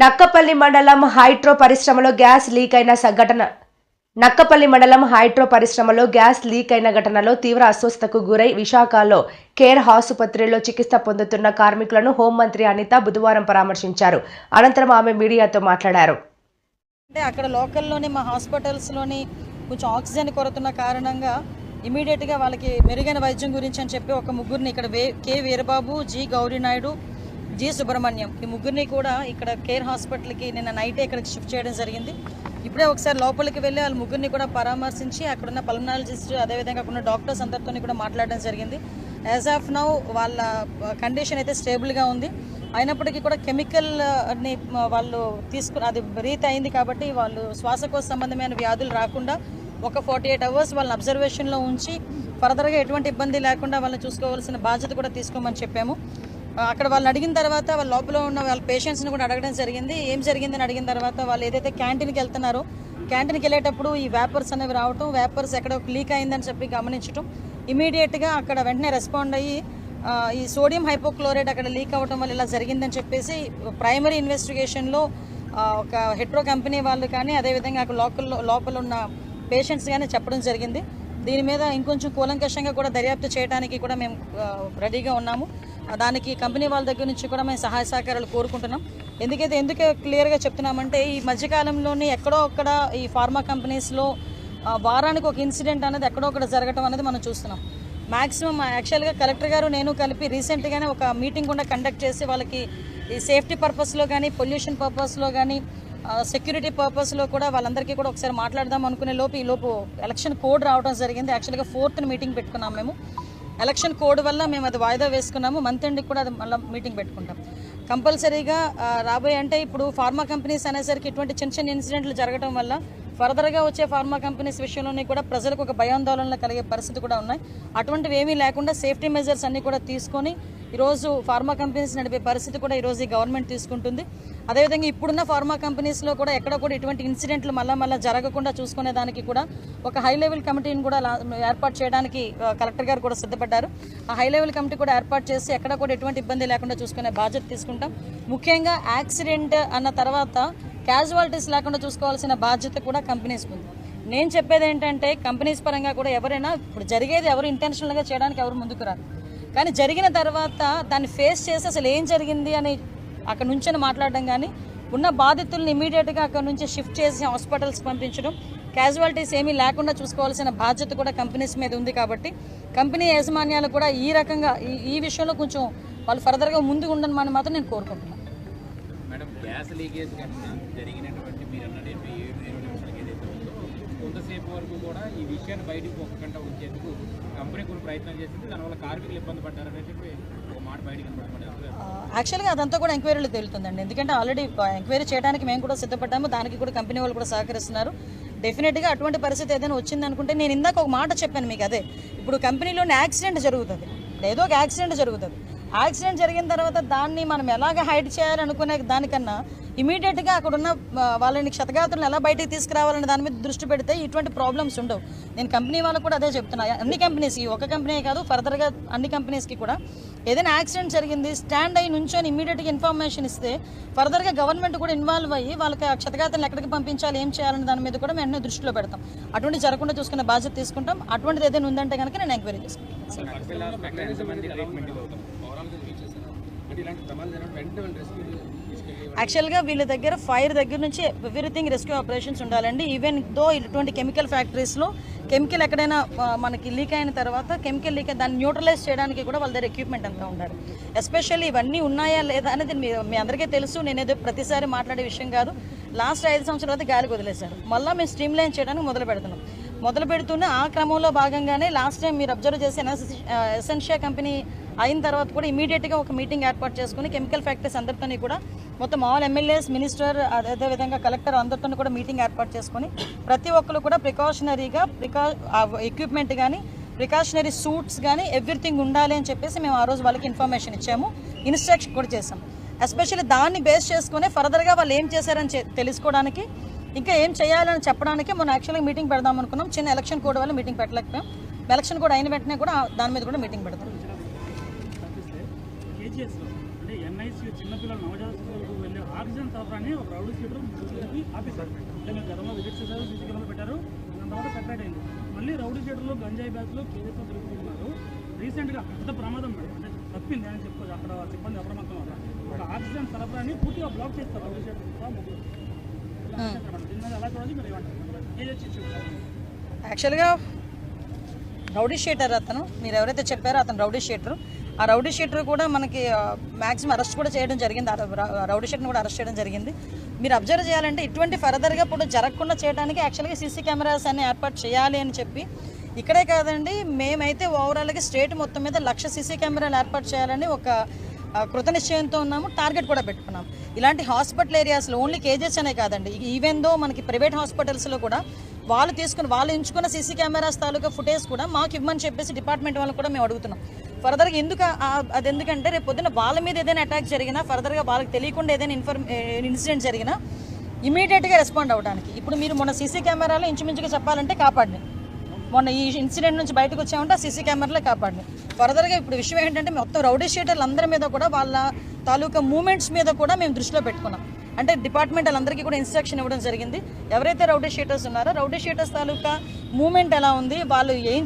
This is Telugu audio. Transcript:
నక్కపల్లి మండలం హైడ్రో పరిశ్రమలో గ్యాస్ లీక్ అయిన సంఘటన. నక్కపల్లి మండలం హైడ్రో పరిశ్రమలో గ్యాస్ లీక్ అయిన ఘటనలో తీవ్ర అస్వస్థకు గురై విశాఖలో కేర్ ఆసుపత్రిలో చికిత్స పొందుతున్న కార్మికులను హోంమంత్రి అనిత బుధవారం పరామర్శించారు. అనంతరం ఆమె మీడియాతో మాట్లాడారు. అంటే అక్కడ లోకల్లోని మా హాస్పిటల్స్లోని కొంచెం ఆక్సిజన్ కొరతున్న కారణంగా ఇమీడియట్గా వాళ్ళకి మెరుగైన వైద్యం గురించి అని చెప్పి ఒక ముగ్గురిని ఇక్కడ వే K. Veerababu G. Gourinaidu G Subrahmanyam ఈ ముగ్గురిని కూడా ఇక్కడ కేర్ హాస్పిటల్కి నిన్న నైటే ఇక్కడికి షిఫ్ట్ చేయడం జరిగింది. ఇప్పుడే ఒకసారి లోపలికి వెళ్ళి వాళ్ళ ముగ్గురిని కూడా పరామర్శించి అక్కడున్న పల్మనాలజిస్ట్ అదేవిధంగా అక్కడ డాక్టర్స్ అందరితో కూడా మాట్లాడడం జరిగింది. యాజ్ ఆఫ్ నౌ వాళ్ళ కండిషన్ అయితే స్టేబుల్గా ఉంది. అయినప్పటికీ కూడా కెమికల్ని వాళ్ళు తీసుకుని అది బ్రీత్ అయింది కాబట్టి వాళ్ళు శ్వాసకోశ సంబంధమైన వ్యాధులు రాకుండా ఒక ఫార్టీ ఎయిట్ అవర్స్ వాళ్ళని అబ్జర్వేషన్లో ఉంచి ఫర్దర్గా ఎటువంటి ఇబ్బంది లేకుండా వాళ్ళని చూసుకోవాల్సిన బాధ్యత కూడా తీసుకోమని చెప్పాము. అక్కడ వాళ్ళని అడిగిన తర్వాత వాళ్ళ లోపల ఉన్న వాళ్ళ పేషెంట్స్ని కూడా అడగడం జరిగింది. ఏం జరిగిందని అడిగిన తర్వాత వాళ్ళు ఏదైతే క్యాంటీన్కి వెళ్తున్నారో క్యాంటీన్కి వెళ్ళేటప్పుడు ఈ వేపర్స్ అనేవి రావటం వేపర్స్ ఎక్కడో లీక్ అయిందని చెప్పి గమనించడం ఇమీడియట్గా అక్కడ వెంటనే రెస్పాండ్ అయ్యి ఈ సోడియం హైపోక్లోరైడ్ అక్కడ లీక్ అవ్వటం వల్ల ఇలా జరిగిందని చెప్పేసి ప్రైమరీ ఇన్వెస్టిగేషన్లో ఒక హెట్రో కంపెనీ వాళ్ళు కానీ అదేవిధంగా అక్కడ లోకల్ లోపల ఉన్న పేషెంట్స్ కానీ చెప్పడం జరిగింది. దీని మీద ఇంకొంచెం కూలంకషంగా కూడా దర్యాప్తు చేయడానికి కూడా మేము రెడీగా ఉన్నాము. దానికి కంపెనీ వాళ్ళ దగ్గర నుంచి కూడా మేము సహాయ సహకారాలు కోరుకుంటున్నాం. ఎందుకైతే ఎందుకు క్లియర్గా చెప్తున్నామంటే ఈ మధ్యకాలంలోని ఎక్కడో అక్కడ ఈ ఫార్మా కంపెనీస్లో వారానికి ఒక ఇన్సిడెంట్ అనేది ఎక్కడో ఒకటి జరగటం అనేది మనం చూస్తున్నాం. మ్యాక్సిమం యాక్చువల్గా కలెక్టర్ గారు నేను కలిపి రీసెంట్గానే ఒక మీటింగ్ కూడా కండక్ట్ చేసి వాళ్ళకి ఈ సేఫ్టీ పర్పస్లో కానీ పొల్యూషన్ పర్పస్లో కానీ సెక్యూరిటీ పర్పస్లో కూడా వాళ్ళందరికీ కూడా ఒకసారి మాట్లాడదాం అనుకునే లోపు ఈ లోపు ఎలక్షన్ కోడ్ రావడం జరిగింది. యాక్చువల్గా ఫోర్త్ మీటింగ్ పెట్టుకున్నాం మేము. ఎలక్షన్ కోడ్ వల్ల మేము అది వాయిదా వేసుకున్నాము. మంత్ ఎండ్కి కూడా అది మళ్ళీ మీటింగ్ పెట్టుకుంటాం. కంపల్సరీగా రాబోయే అంటే ఇప్పుడు ఫార్మా కంపెనీస్ అనేసరికి ఇటువంటి చిన్న చిన్న ఇన్సిడెంట్లు జరగడం వల్ల ఫర్దర్గా వచ్చే ఫార్మా కంపెనీస్ విషయంలోనే కూడా ప్రజలకు ఒక భయాందోళనలు కలిగే పరిస్థితి కూడా ఉన్నాయి. అటువంటివి ఏమీ లేకుండా సేఫ్టీ మెజర్స్ అన్నీ కూడా తీసుకొని ఈరోజు ఫార్మా కంపెనీస్ నడిపే పరిస్థితి కూడా ఈరోజు ఈ గవర్నమెంట్ తీసుకుంటుంది. అదేవిధంగా ఇప్పుడున్న ఫార్మా కంపెనీస్లో కూడా ఎక్కడ కూడా ఇటువంటి ఇన్సిడెంట్లు మళ్ళా మళ్ళీ జరగకుండా చూసుకునే దానికి కూడా ఒక హై లెవెల్ కమిటీని కూడా ఏర్పాటు చేయడానికి కలెక్టర్ గారు కూడా సిద్ధపడ్డారు. ఆ హై లెవెల్ కమిటీ కూడా ఏర్పాటు చేసి ఎక్కడ కూడా ఎటువంటి ఇబ్బంది లేకుండా చూసుకునే బాధ్యత తీసుకుంటాం. ముఖ్యంగా యాక్సిడెంట్ అన్న తర్వాత క్యాజువాలిటీస్ లేకుండా చూసుకోవాల్సిన బాధ్యత కూడా కంపెనీస్ ఉంది. నేను చెప్పేది ఏంటంటే కంపెనీస్ పరంగా కూడా ఎవరైనా ఇప్పుడు జరిగేది ఎవరు ఇంటెన్షనల్గా చేయడానికి ఎవరు ముందుకు రారు. కానీ జరిగిన తర్వాత దాన్ని ఫేస్ చేసి అసలు ఏం జరిగింది అని అక్కడ నుంచి మాట్లాడడం కానీ ఉన్న బాధితుల్ని ఇమీడియట్గా అక్కడ నుంచి షిఫ్ట్ చేసి హాస్పిటల్స్ పంపించడం క్యాజువాలిటీస్ ఏమీ లేకుండా చూసుకోవాల్సిన బాధ్యత కూడా కంపెనీస్ మీద ఉంది కాబట్టి కంపెనీ యాజమాన్యాలు కూడా ఈ రకంగా ఈ ఈ విషయంలో కొంచెం వాళ్ళు ఫర్దర్గా ముందుకు ఉండని మాత్రం నేను కోరుకుంటున్నాను. మేడం గ్యాస్ లీకేజ్ కొంతసేపు వరకు కూడా ఈ విషయాన్ని బయటకు ఒక్కగంట ఉంచేందుకు కంపెనీ కొన్ని ప్రయత్నం చేసింది. దానివల్ల కార్మికులు ఇబ్బంది పడ్డారని చెప్పి ఒక మాట బయటకు యాక్చువల్గా అదంతా కూడా ఎంక్వైరీలు తేలుతుందండి. ఎందుకంటే ఆల్రెడీ ఎంక్వైరీ చేయడానికి మేము కూడా సిద్ధపడ్డాము. దానికి కూడా కంపెనీ వాళ్ళు కూడా సహకరిస్తున్నారు. డెఫినెట్గా అటువంటి పరిస్థితి ఏదైనా వచ్చింది అనుకుంటే నేను ఇందాక ఒక మాట చెప్పాను మీకు అదే. ఇప్పుడు కంపెనీలోనే యాక్సిడెంట్ జరుగుతుంది. ఏదో ఒక యాక్సిడెంట్ జరుగుతుంది. యాక్సిడెంట్ జరిగిన తర్వాత దాన్ని మనం ఎలాగ హైడ్ చేయాలనుకునే దానికన్నా ఇమీడియట్గా అక్కడ ఉన్న వాళ్ళని క్షతగాతులను ఎలా బయటికి తీసుకురావాలని దాని మీద దృష్టి పెడితే ఇటువంటి ప్రాబ్లమ్స్ ఉండవు. నేను కంపెనీ వాళ్ళకు కూడా అదే చెప్తున్నా. అన్ని కంపెనీస్కి ఒక కంపెనీ కాదు ఫర్దర్గా అన్ని కంపెనీస్కి కూడా ఏదైనా యాక్సిడెంట్ జరిగింది స్టాండ్ అయ్యి నుంచొని ఇమీడియట్గా ఇన్ఫర్మేషన్ ఇస్తే ఫర్దర్గా గవర్నమెంట్ కూడా ఇన్వాల్వ్ అయ్యి వాళ్ళకి ఆ క్షతగాతలను ఎక్కడికి పంపించాలి ఏం చేయాలనే దాని మీద కూడా మేము దృష్టిలో పెడతాం. అటువంటి జరగకుండా చూసుకునే బాధ్యత తీసుకుంటాం. అటువంటిది ఏదైనా ఉందంటే కనుక నేను ఎంక్వైరీ చేసుకుంటాను. యాక్చువల్గా వీళ్ళ దగ్గర ఫైర్ దగ్గర నుంచి ఎవ్రీథింగ్ రెస్క్యూ ఆపరేషన్స్ ఉండాలండి. ఈవెన్ దో ఇటువంటి కెమికల్ ఫ్యాక్టరీస్లో కెమికల్ ఎక్కడైనా మనకి లీక్ అయిన తర్వాత కెమికల్ లీక్ దాన్ని న్యూట్రలైజ్ చేయడానికి కూడా వాళ్ళ దగ్గర ఎక్విప్మెంట్ అంతా ఉండాలి. ఎస్పెషల్లీ ఇవన్నీ ఉన్నాయా లేదా అనేది మీ మీ అందరికీ తెలుసు. నేనేదో ప్రతిసారి మాట్లాడే విషయం కాదు. లాస్ట్ ఐదు సంవత్సరాల గాలికి వదిలేశారు. మళ్ళీ మేము స్ట్రీమ్ లైన్ చేయడానికి మొదలు పెడుతున్నాం. మొదలు పెడుతున్న ఆ క్రమంలో భాగంగానే లాస్ట్ టైం మీరు అబ్జర్వ్ చేసిన ఎసెన్షియా కంపెనీ అయిన తర్వాత కూడా ఇమీడియట్గా ఒక మీటింగ్ ఏర్పాటు చేసుకుని కెమికల్ ఫ్యాక్టరీస్ అందరితోని కూడా మొత్తం ఆల్ ఎమ్మెల్యేస్ మినిస్టర్ అదేవిధంగా కలెక్టర్ అందరితో కూడా మీటింగ్ ఏర్పాటు చేసుకుని ప్రతి ఒక్కరు కూడా ప్రికాషనరీగా ప్రికా ఎక్విప్మెంట్ కానీ ప్రికాషనరీ సూట్స్ కానీ ఎవ్రీథింగ్ ఉండాలి అని చెప్పేసి మేము ఆ రోజు వాళ్ళకి ఇన్ఫర్మేషన్ ఇచ్చాము. ఇన్స్ట్రక్షన్ కూడా చేసాం ఎస్పెషల్లీ దాన్ని బేస్ చేసుకుని ఫర్దర్గా వాళ్ళు ఏం చేశారని తెలుసుకోవడానికి ఇంకా ఏం చేయాలని చెప్పడానికి మనం యాక్చువల్గా మీటింగ్ పెడదాం అనుకున్నాం. చిన్న ఎలక్షన్ కోడ్ వల్ల మీటింగ్ పెట్టలేకపోయాం. ఎలక్షన్ కోడ్ అయిన వెంటనే కూడా దాని మీద కూడా మీటింగ్ పెడతాం కేజీఎస్లో అంటే ఎన్ఐసి చిన్నపిల్లలు నవజాత శిశువులకు వెళ్ళే ఆక్సిజన్ సరఫరాని ఒక రౌడీ సీటర్ చెప్పి ఆపేశారు అంటే మీరు గతంలో విజిట్ చేశారు సీసీ కెమెరా పెట్టారు. దాని తర్వాత సెపరేట్ అయింది. మళ్ళీ రౌడీ సీటర్లు గంజాయి బ్యాచ్లు కేజీతో తిరుగుతున్నారు. రీసెంట్గా పెద్ద ప్రమాదం మేడం. అంటే తప్పింది అని చెప్పుకోవచ్చు అక్కడ సిబ్బంది అప్రమత్తం వల్ల ఒక ఆక్సిజన్ సరఫరాని పూర్తిగా బ్లాక్ చేస్తారు రౌడీ మేడం. దీని మీద ఎలా చూడాలి మీరు ఏమంటారు? కేజీ ఇష్యూ యాక్చువల్గా రౌడీ షీటర్ అతను. మీరు ఎవరైతే చెప్పారో అతను రౌడీ షీటర్. ఆ రౌడీ షీటర్ కూడా మనకి మ్యాక్సిమం అరెస్ట్ కూడా చేయడం జరిగింది. రౌడీ షీటర్ని కూడా అరెస్ట్ చేయడం జరిగింది. మీరు అబ్జర్వ్ చేయాలంటే ఇటువంటి ఫర్దర్గా ఇప్పుడు జరగకుండా చేయడానికి యాక్చువల్గా సీసీ కెమెరాస్ అన్ని ఏర్పాటు చేయాలి అని చెప్పి ఇక్కడే కాదండి మేమైతే ఓవరాల్గా స్టేట్ మొత్తం మీద లక్ష సీసీ కెమెరాలు ఏర్పాటు చేయాలని ఒక కృత నిశ్చయంతో ఉన్నాము టార్గెట్ కూడా పెట్టుకున్నాం. ఇలాంటి హాస్పిటల్ ఏరియాస్లో ఓన్లీ కేజెస్ అనే కాదండి ఈవెన్ దో మనకి ప్రైవేట్ హాస్పిటల్స్లో కూడా వాళ్ళు తీసుకుని వాళ్ళు ఎంచుకున్న సీసీ కెమెరాస్ తాలూకా ఫుటేజ్ కూడా మాకు ఇవ్వమని చెప్పేసి డిపార్ట్మెంట్ వాళ్ళు కూడా మేము అడుగుతున్నాం. ఫర్దర్గా ఎందుకు అది ఎందుకంటే రేపు పొద్దున్న వాళ్ళ మీద ఏదైనా అటాక్ జరిగినా ఫర్దర్గా వాళ్ళకి తెలియకుండా ఏదైనా ఇన్ఫర్మ్ ఇన్సిడెంట్ జరిగినా ఇమీడియట్గా రెస్పాండ్ అవ్వడానికి ఇప్పుడు మీరు మొన్న సీసీ కెమెరాలో ఇంచుమించుగా చెప్పాలంటే కాపాడినాయి. మొన్న ఈ ఇన్సిడెంట్ నుంచి బయటకు వచ్చామంటే ఆ సీసీ కెమెరాలో కాపాడినాయి. ఫర్దర్గా ఇప్పుడు విషయం ఏంటంటే మొత్తం రౌడీ షీటర్లు అందరి మీద కూడా వాళ్ళ తాలూకా మూమెంట్స్ మీద కూడా మేము దృష్టిలో పెట్టుకున్నాం. అంటే డిపార్ట్మెంట్ వాళ్ళందరికీ కూడా ఇన్స్ట్రక్షన్ ఇవ్వడం జరిగింది. ఎవరైతే రౌడీ షీటర్స్ ఉన్నారో రౌడీ షీటర్స్ తాలూకా మూమెంట్ ఎలా ఉంది వాళ్ళు ఏం